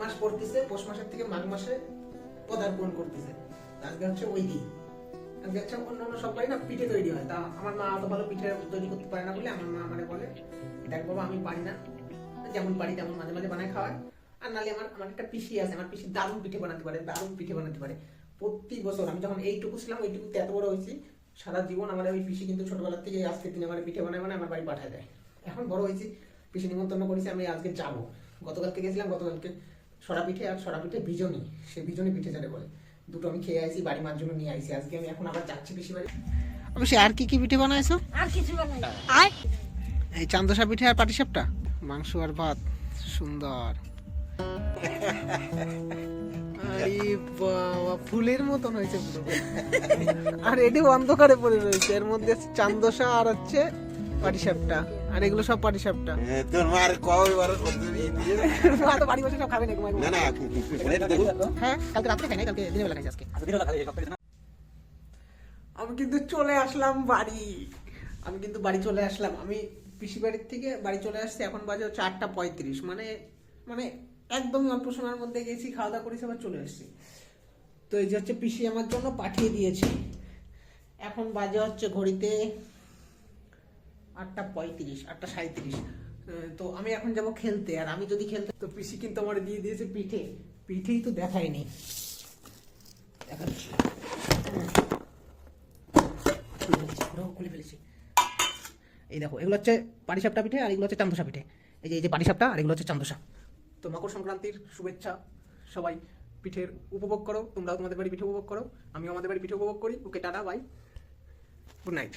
মাস পড়তেছে, পৌষ মাসের থেকে মাঘ মাসে পদার্পণ করতেছে। আজকে হচ্ছে ওই দিন। আজকে হচ্ছে অন্যান্য সবাই না পিঠে তৈরি হয়। তা আমার মা অত ভালো পিঠে তৈরি করতে পারে না বলে আমার মা বলে, দেখ বাবা, আমি পারি না। যেমন পারি তেমন মাঝে মাঝে বানায় খাওয়ায়। আর নালে আমার আমার একটা পিসি আছে, আমার পিসি দারুণ পিঠে বানাতে পারে, দারুণ পিঠে বানাতে পারে। প্রতি বছর আমি যখন এইটুকু ছিলাম, ওইটুকুতে এত বড় হয়েছি, সারা জীবন আমার ওই পিসি কিন্তু ছোটবেলা থেকে আজকের দিনে আমার পিঠে বানায় বানায়, আমার বাড়ি পাঠায় দেয়। এখন বড় হয়েছি, পিসি নিমন্ত্রণ করেছি, আমি আজকে যাব। গতকালকে গেছিলাম গতকালকে সরা পিঠে আর সরা পিঠে বিজনি সে বিজনি পিঠে যারে বলে। দুটো আমি খেয়ে আইছি বাড়ি মার জন্য নিয়ে আইছি। আজকে আমি এখন আবার যাচ্ছি পিসি বাড়ি। অবশ্যই আর কি কি পিঠে বানাইছো? আর কিছু বানাই আয়। এই চান্দসা পিঠে আর পাটিসাপটা? মাংস আর ভাত সুন্দর। আরে বাবা ফুলের মতন হয়েছে পুরো। আর এটি অন্ধকারে পড়ে রয়েছে। এর মধ্যে চান্দসা আর হচ্ছে পাটিসাপটা। আর এগুলো সব পাটিসাপটা তোর মার কবে বার মা তো বাড়ি বসে সব খাবে না না না হ্যাঁ কালকে রাত্রে খাই নাই কালকে দিনের বেলা খাইছি আজকে। আমি কিন্তু চলে আসলাম বাড়ি। আমি কিন্তু বাড়ি চলে আসলাম। আমি পিসি বাড়ির থেকে বাড়ি চলে আসছি এখন বাজে হচ্ছে আটটা পঁয়ত্রিশ। মানে মানে একদম অল্প সময়ের মধ্যে গেছি খাওয়া দাওয়া করেছি আবার চলে আসছি। তো এই যে হচ্ছে পিসি আমার জন্য পাঠিয়ে দিয়েছি। এখন বাজে হচ্ছে ঘড়িতে আটটা পঁয়ত্রিশ, আটটা সাঁত্রিশ তো আমি এখন যাব খেলতে, আর আমি যদি খেলতে তো পিসি কিন্তু আমার দিয়ে দিয়েছে পিঠে। পিঠেই তো দেখায়নি। খুলে ফেলেছি এই দেখো, এগুলো হচ্ছে পাটিসাপটা পিঠে, আর এগুলো হচ্ছে চান্দসা পিঠে। এই যে এই যে পাটিসাপটা আর এগুলো হচ্ছে চান্দসা। তো মকর সংক্রান্তির শুভেচ্ছা। সবাই পিঠের উপভোগ করো, তোমরাও তোমাদের বাড়ি পিঠে উপভোগ করো, আমিও আমাদের বাড়ি পিঠে উপভোগ করি। Okay, ta-ta, bye. Good night.